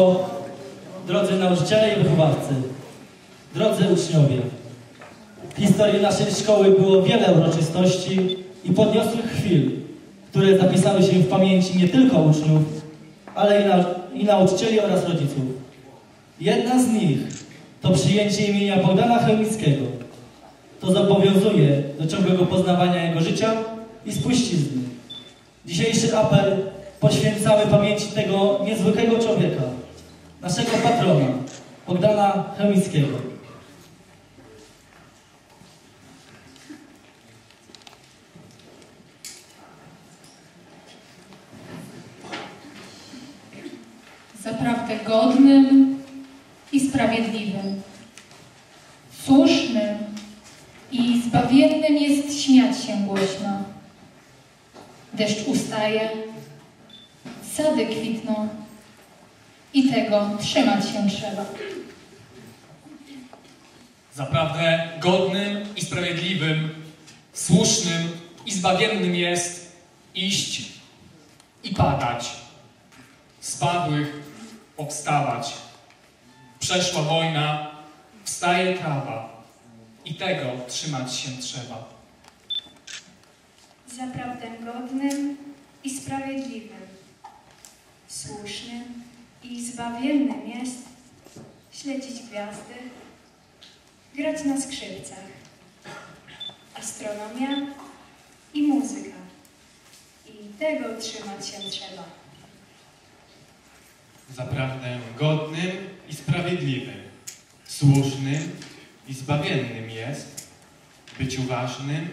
Państwo, drodzy nauczyciele i wychowawcy, drodzy uczniowie. W historii naszej szkoły było wiele uroczystości i podniosłych chwil, które zapisały się w pamięci nie tylko uczniów, ale i, na, i nauczycieli oraz rodziców. Jedna z nich to przyjęcie imienia Bogdana Chemickiego. To zobowiązuje do ciągłego poznawania jego życia i spuścizny. Dzisiejszy apel poświęcamy pamięci tego niezwykłego człowieka, naszego patrona, Bogdana Chemickiego. Zaprawdę godnym i sprawiedliwym, słusznym i zbawiennym jest śmiać się głośno. Deszcz ustaje, sady kwitną i tego trzymać się trzeba. Zaprawdę godnym i sprawiedliwym, słusznym i zbawiennym jest iść i padać, spadłych powstawać. Przeszła wojna, wstaje trawa i tego trzymać się trzeba. Zaprawdę godnym i sprawiedliwym, słusznym i zbawiennym jest śledzić gwiazdy, grać na skrzypcach, astronomia i muzyka. I tego trzymać się trzeba. Zaprawdę godnym i sprawiedliwym, słusznym i zbawiennym jest być uważnym,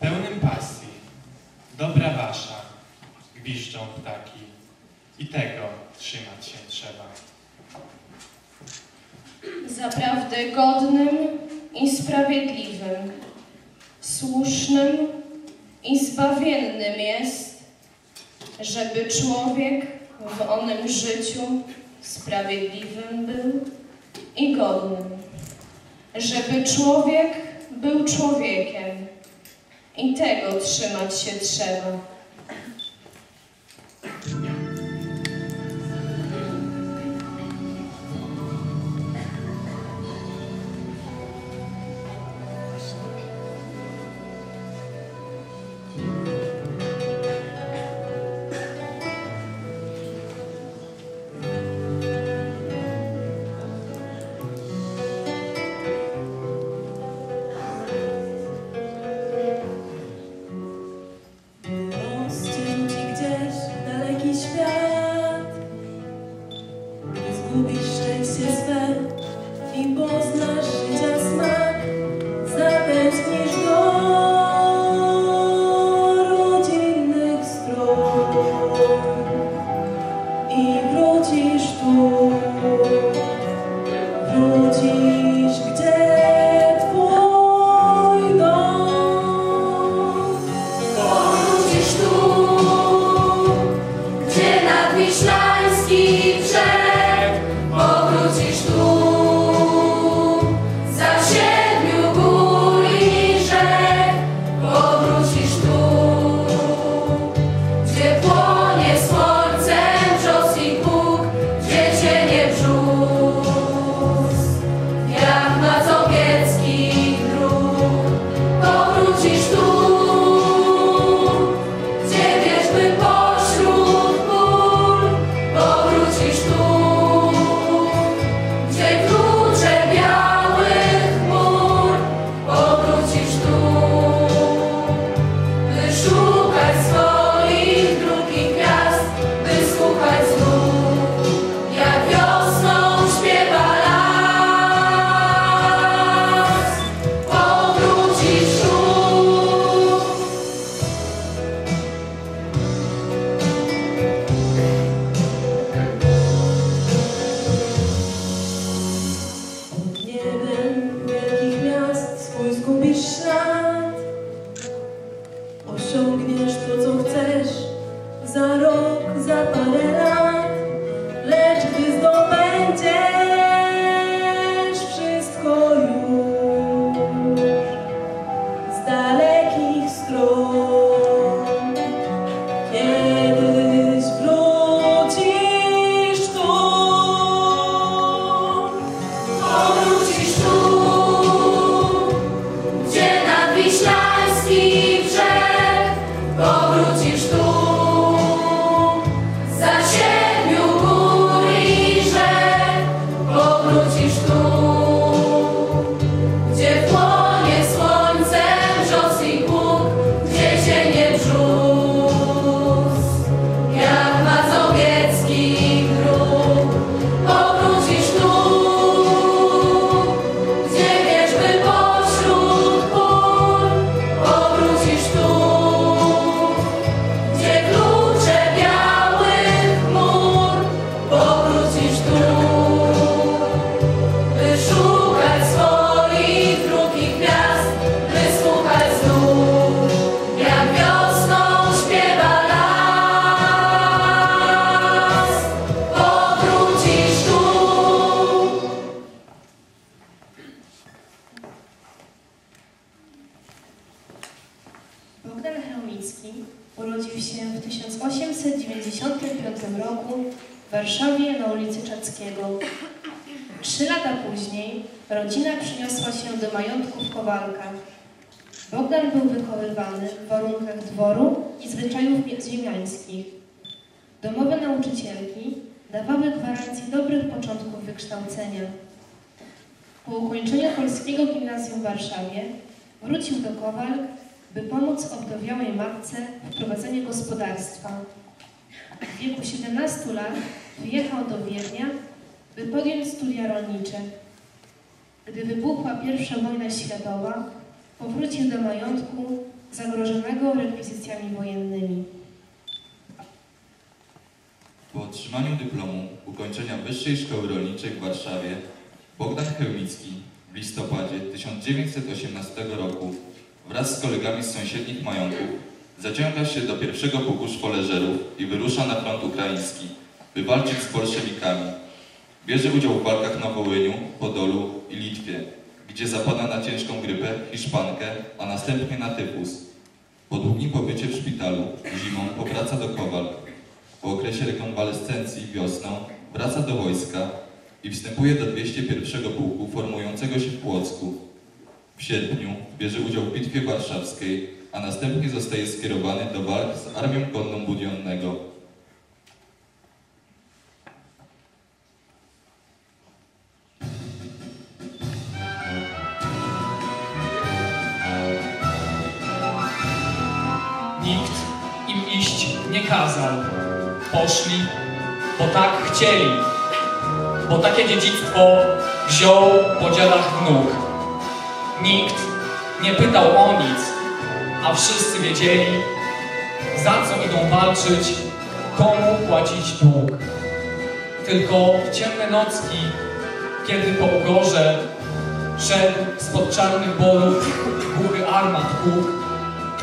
pełnym pasji. Dobra wasza, gwiżdżą ptaki i tego trzymać się trzeba. Zaprawdę godnym i sprawiedliwym, słusznym i zbawiennym jest, żeby człowiek w onym życiu sprawiedliwym był i godnym, żeby człowiek był człowiekiem i tego trzymać się trzeba. Bogdan Chełmicki urodził się w 1895 roku w Warszawie na ulicy Czackiego. Trzy lata później rodzina przyniosła się do majątku w Kowalkach. Bogdan był wychowywany w warunkach dworu i zwyczajów ziemiańskich. Domowe nauczycielki dawały gwarancję dobrych początków wykształcenia. Po ukończeniu Polskiego Gimnazjum w Warszawie wrócił do Kowalk, by pomóc obdowiałej matce w prowadzeniu gospodarstwa. W wieku 17 lat wyjechał do Wiednia, by podjąć studia rolnicze. Gdy wybuchła I wojna światowa, powrócił do majątku zagrożonego rekwizycjami wojennymi. Po otrzymaniu dyplomu ukończenia Wyższej Szkoły Rolniczej w Warszawie Bogdan Chełmicki w listopadzie 1918 roku wraz z kolegami z sąsiednich majątków zaciąga się do pierwszego pułku szwoleżerów i wyrusza na front ukraiński, by walczyć z bolszewikami. Bierze udział w walkach na Wołyniu, Podolu i Litwie, gdzie zapada na ciężką grypę, hiszpankę, a następnie na tyfus. Po długim pobycie w szpitalu zimą powraca do Kowal. Po okresie rekonwalescencji wiosną wraca do wojska i wstępuje do 201 Pułku formującego się w Płocku. W sierpniu bierze udział w Bitwie Warszawskiej, a następnie zostaje skierowany do walk z Armią Konną Budionnego. Nikt im iść nie kazał. Poszli, bo tak chcieli. Bo takie dziedzictwo wziął po dziadach wnuk. Nikt nie pytał o nic, a wszyscy wiedzieli, za co idą walczyć, komu płacić dług. Tylko w ciemne nocki, kiedy po ugorze szedł spod czarnych bolów głuchy armat huk,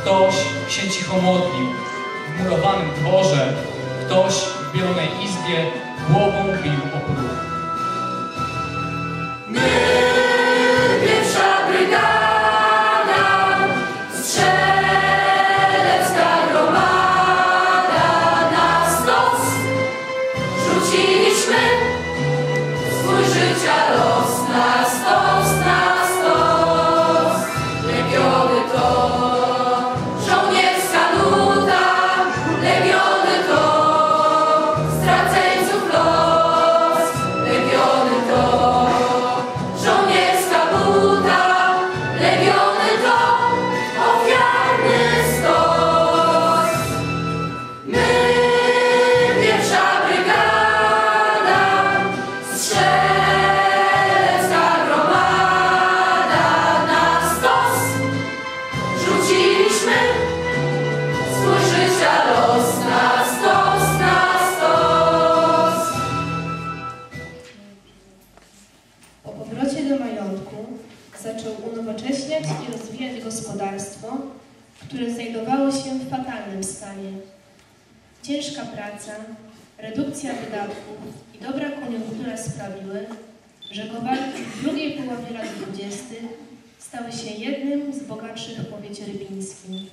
Ktoś się cicho modlił w murowanym dworze, ktoś w bielonej izbie głową bił o próg. I dobra koniunktura sprawiły, że Kowalki w drugiej połowie lat dwudziestych stały się jednym z bogatszych w powiecie rybińskim.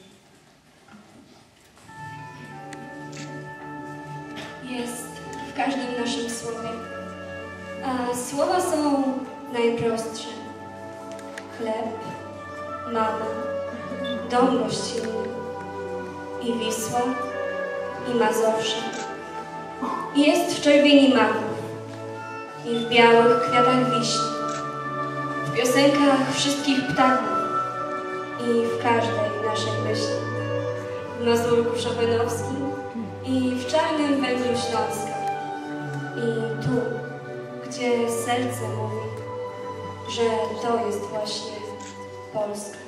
jest w każdym naszym słowie. A słowa są najprostsze. Chleb, mama, dom gościnny i Wisła, i Mazowsze. Jest w czerwieni maków i w białych kwiatach wiśni, w piosenkach wszystkich ptaków i w każdej naszej myśli. W Mazurku Szopenowskim i w czarnym węglu Śląska. I tu, gdzie serce mówi, że to jest właśnie Polska.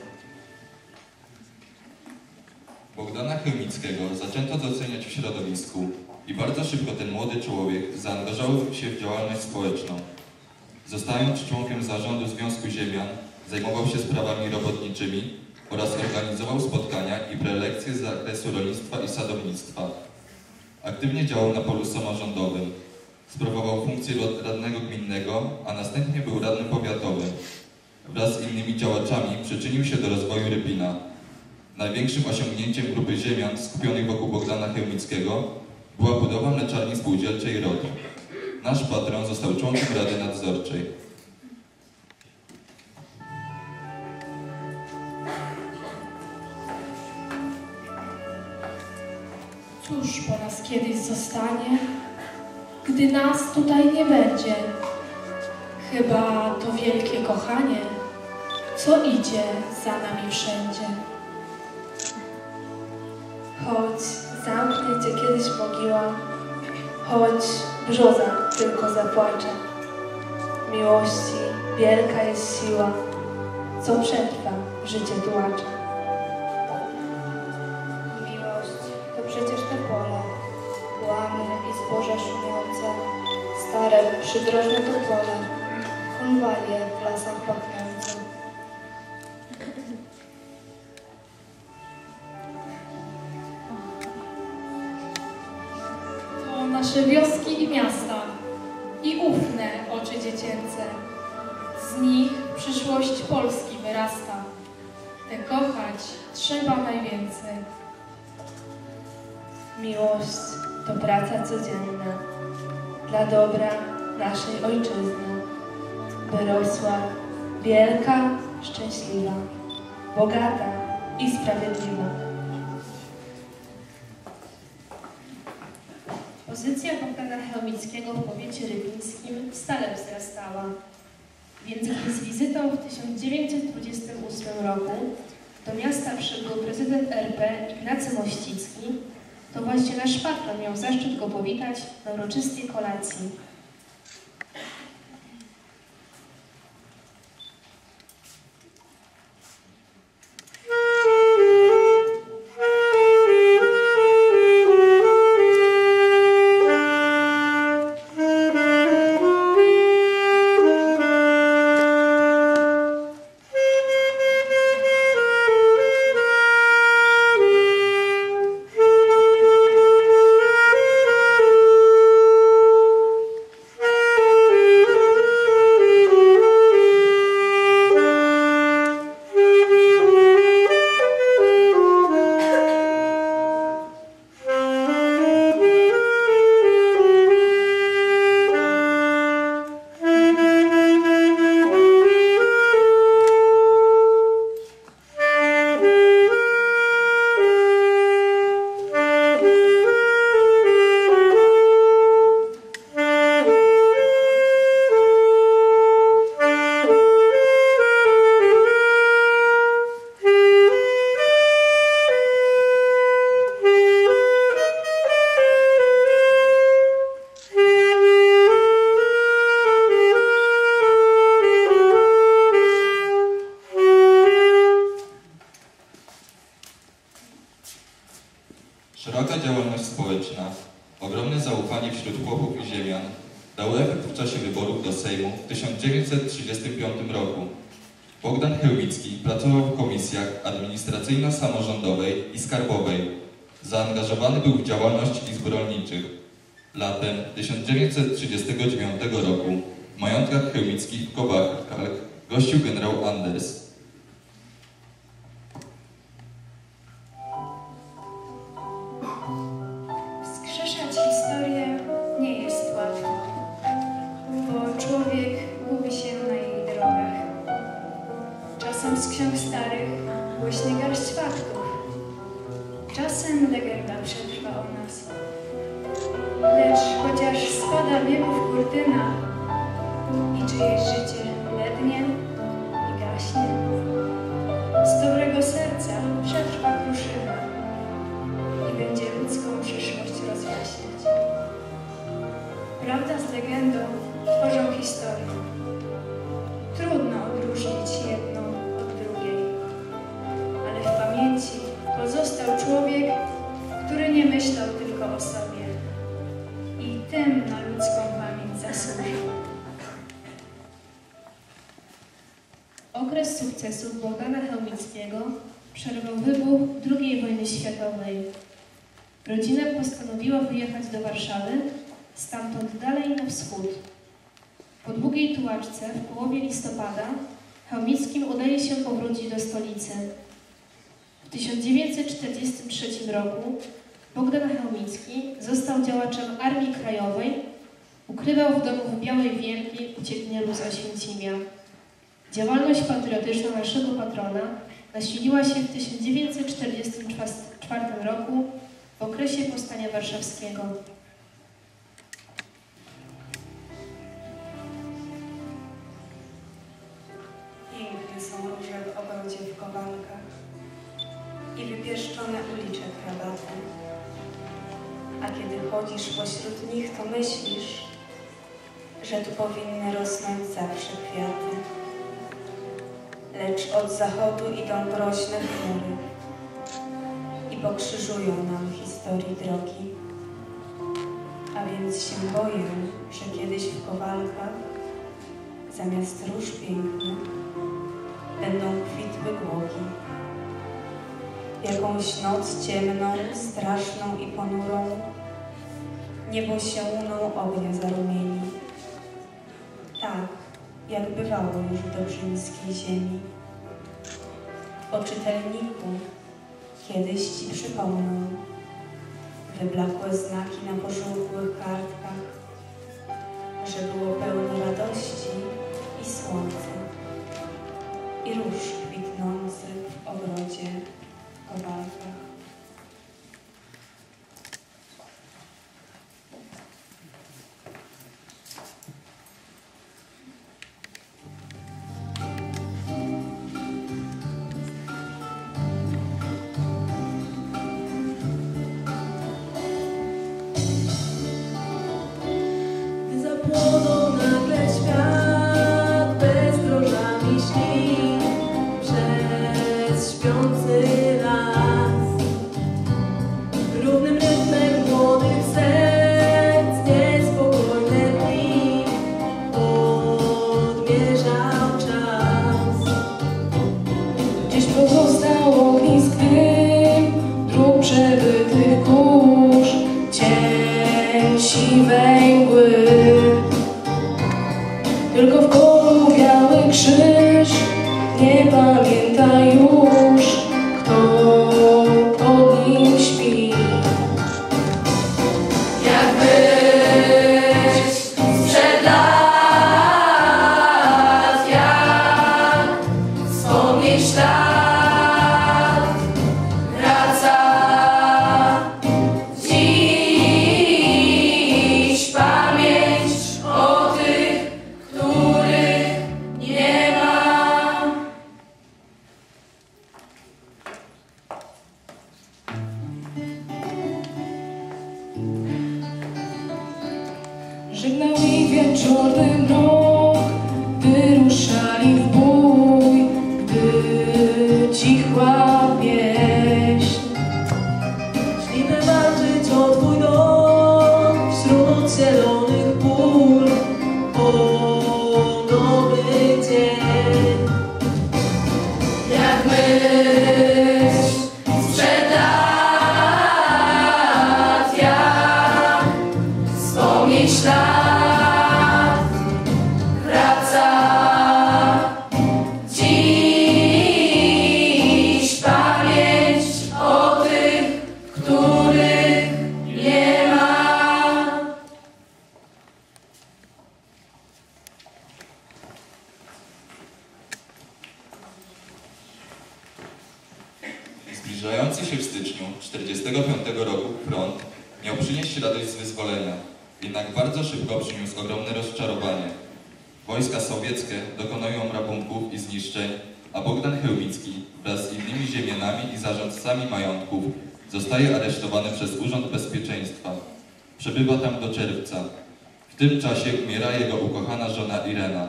Bogdana Chemickiego zaczęto doceniać w środowisku i bardzo szybko ten młody człowiek zaangażował się w działalność społeczną. Zostając członkiem zarządu Związku Ziemian, zajmował się sprawami robotniczymi oraz organizował spotkania i prelekcje z zakresu rolnictwa i sadownictwa. Aktywnie działał na polu samorządowym. Sprawował funkcję rad- radnego gminnego, a następnie był radnym powiatowym. Wraz z innymi działaczami przyczynił się do rozwoju Rypina. Największym osiągnięciem grupy ziemian skupionych wokół Bogdana Chełmickiego była budowa mleczarni spółdzielczej ROD. Nasz patron został członkiem Rady Nadzorczej. Cóż po nas kiedyś zostanie, gdy nas tutaj nie będzie? Chyba to wielkie kochanie, co idzie za nami wszędzie. Choć zamknie cię kiedyś mogiła, choć brzoza tylko zapłacze. Miłości wielka jest siła, co przetrwa życie tułacza. Miłość to przecież te pola, łamy i zboża szumiące, stare przydrożne topole, konwalie w lasach. Miłość to praca codzienna dla dobra naszej ojczyzny, by rosła wielka, szczęśliwa, bogata i sprawiedliwa. Pozycja Bogdana Chełmickiego w powiecie rybnickim stale wzrastała. Więc gdy z wizytą w 1928 roku do miasta przybył prezydent RP Ignacy Mościcki, to właśnie nasz patron miał zaszczyt go powitać na uroczystej kolacji. Administracyjno-samorządowej i skarbowej. Zaangażowany był w działalność izb rolniczych. Latem 1939 roku w majątkach chełmickich w Kowachach gościł generał Anders. Czasem legenda przetrwa o nas. Lecz chociaż spada wieków kurtyna i czyjeś życie blednie i gaśnie, z dobrego serca przetrwa kruszyna i będzie ludzką przyszłość rozjaśniać. Prawda z legendą tworzą historię. Przerwał wybuch II wojny światowej. Rodzina postanowiła wyjechać do Warszawy, stamtąd dalej na wschód. Po długiej tułaczce w połowie listopada Chełmickim udaje się powrócić do stolicy. W 1943 roku Bogdan Chełmicki został działaczem Armii Krajowej, ukrywał w domu w Białej Wielkiej uciekinieru z Oświęcimia. Działalność patriotyczna naszego patrona nasiliła się w 1944 roku w okresie Powstania Warszawskiego. Piękne są róże w ogrodzie w Kowalkach i wypieszczone ulicze krabaty. A kiedy chodzisz pośród nich, to myślisz, że tu powinny rosnąć zawsze kwiaty. Lecz od zachodu idą groźne chmury i pokrzyżują nam historii drogi. A więc się boję, że kiedyś w Kowalkach zamiast róż pięknych będą kwitły głogi. Jakąś noc ciemną, straszną i ponurą niebo się łuną ognia zarumieni. Tak, jak bywało już w dobrzyńskiej ziemi. O czytelniku kiedyś ci przypomną wyblakłe znaki na pożółkłych kartkach, że było pełno radości i słońca i róż kwitnących w ogrodzie w umiera jego ukochana żona Irena.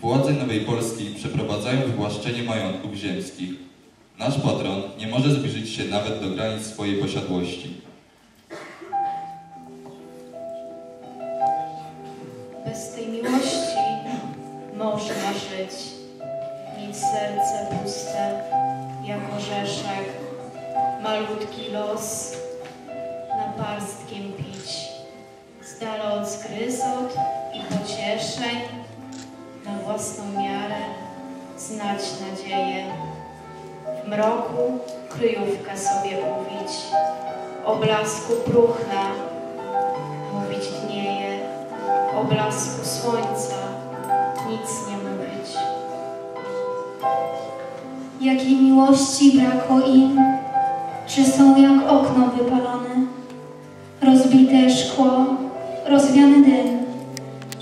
Władze Nowej Polski przeprowadzają wywłaszczenie majątków ziemskich. Nasz patron nie może zbliżyć się nawet do granic swojej posiadłości. Bez tej miłości można żyć, mieć serce puste, jak orzeszek, malutki los, naparstkiem pić, z od zgryzot i pocieszeń, na własną miarę znać nadzieję. W mroku kryjówkę sobie uwić. O blasku próchna mówić dnieje, o blasku słońca nic nie mówić. Jakiej miłości brakło im, czy są jak okno wypalone, rozbite szkło, rozwiany dym,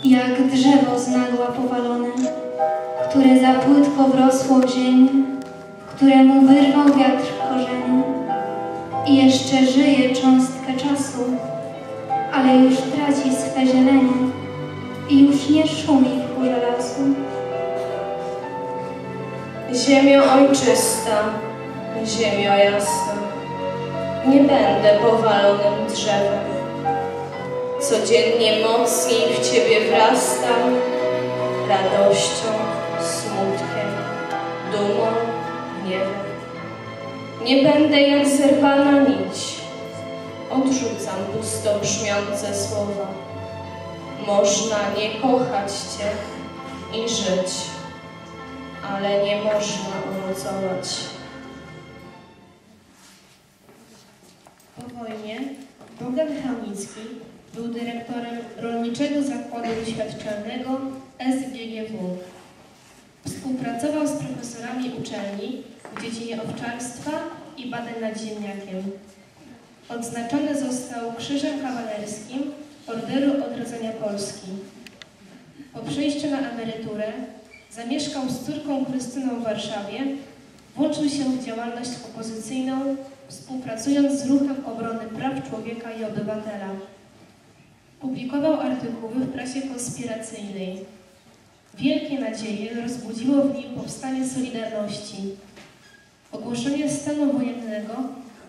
jak drzewo z nagła powalone, które za płytko wrosło w ziemię, któremu wyrwał wiatr korzenie i jeszcze żyje cząstkę czasu, ale już traci swe zielenie i już nie szumi w górze lasu. Ziemio ojczysta, ziemio jasna, nie będę powalonym drzewem. Codziennie mocniej w Ciebie wrastam, radością, smutkiem, dumą, gniewem. Nie będę jak zerwana nić, odrzucam pusto brzmiące słowa. Można nie kochać Cię i żyć ale nie można owocować. Po wojnie Bogdan Chałnicki był dyrektorem Rolniczego Zakładu Doświadczalnego SGGW. Współpracował z profesorami uczelni w dziedzinie owczarstwa i badań nad ziemniakiem. Odznaczony został Krzyżem Kawalerskim Orderu Odrodzenia Polski. Po przejściu na emeryturę Zamieszkał z córką Krystyną w Warszawie, włączył się w działalność opozycyjną, współpracując z Ruchem Obrony Praw Człowieka i Obywatela. Publikował artykuły w prasie konspiracyjnej. Wielkie nadzieje rozbudziło w nim powstanie Solidarności. Ogłoszenie stanu wojennego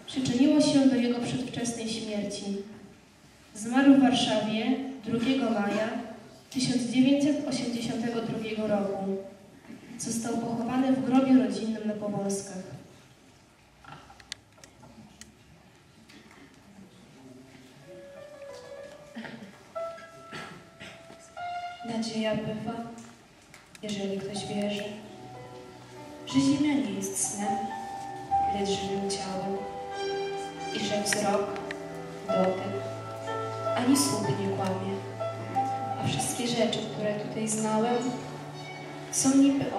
przyczyniło się do jego przedwczesnej śmierci. Zmarł w Warszawie 2 maja 1982 roku. Został pochowany w grobie rodzinnym na Powązkach.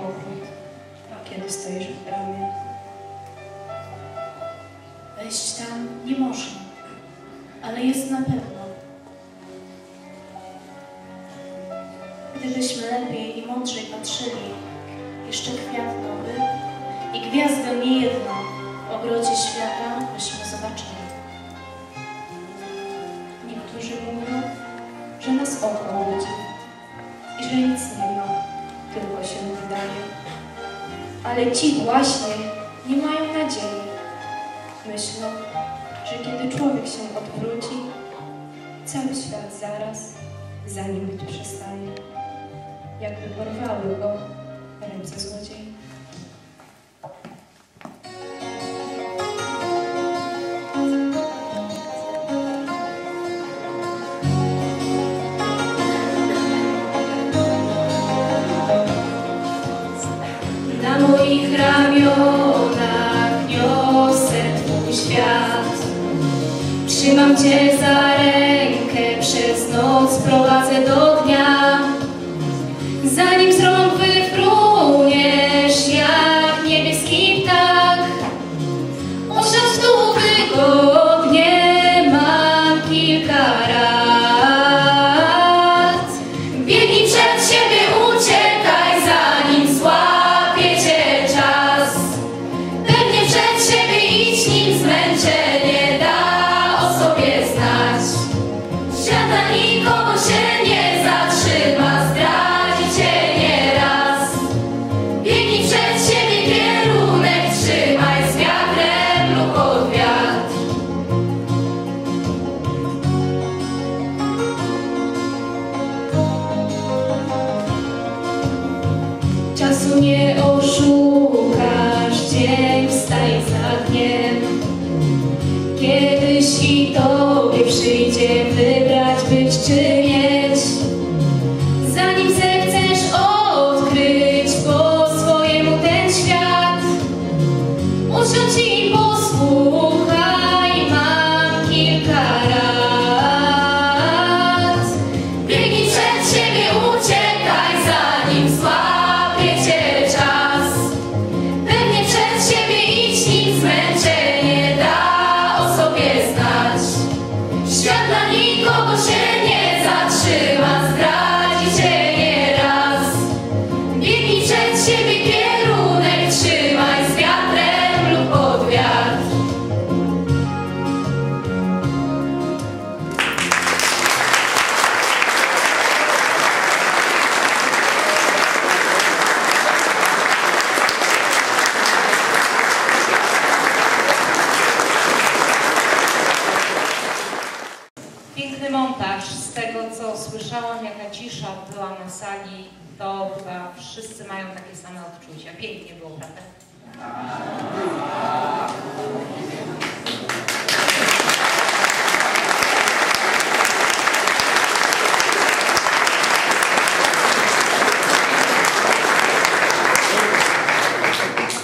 Niby obrót, kiedy stoisz w bramie. Wejść tam nie można, ale jest na pewno. Gdybyśmy lepiej i mądrzej patrzyli, jeszcze kwiat nowy i gwiazdę niejedną w ogrodzie świata byśmy zobaczyli. Niektórzy mówią, że nas oko i że nic nie ma, tylko się wydaje. Ale ci właśnie nie mają nadziei. Myślą, że kiedy człowiek się odwróci, cały świat zaraz za nim być przestaje. Jakby porwały go ręce złodziei. Cię za rękę, przez noc prowadzę do Kiedyś i tobie przyjdzie wybrać być czy mieć. Sali, to chyba wszyscy mają takie same odczucia. Pięknie było, prawda?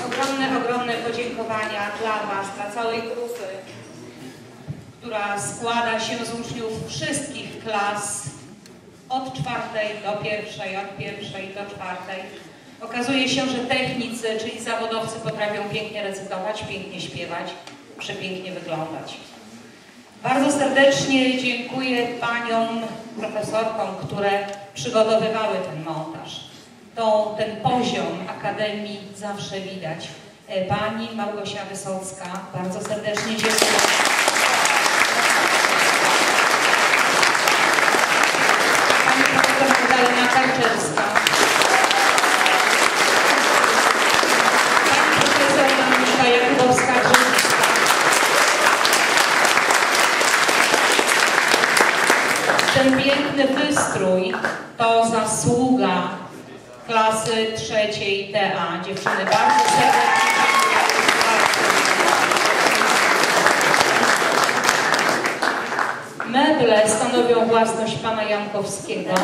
Ogromne, ogromne podziękowania dla Was, dla całej grupy, która składa się z uczniów wszystkich klas od czwartej do pierwszej, od pierwszej do czwartej. Okazuje się, że technicy, czyli zawodowcy potrafią pięknie recytować, pięknie śpiewać, przepięknie wyglądać. Bardzo serdecznie dziękuję paniom profesorkom, które przygotowywały ten montaż. To, ten poziom Akademii zawsze widać. E, Pani Małgosia Wysocka, bardzo serdecznie dziękuję. Pani Magdalena Karczewska. Pani profesor Monika Jakubowska-Grzybska. Ten piękny wystrój to zasługa klasy trzeciej TA. Dziewczyny, bardzo serdecznie. Meble stanowią własność pana Jankowskiego.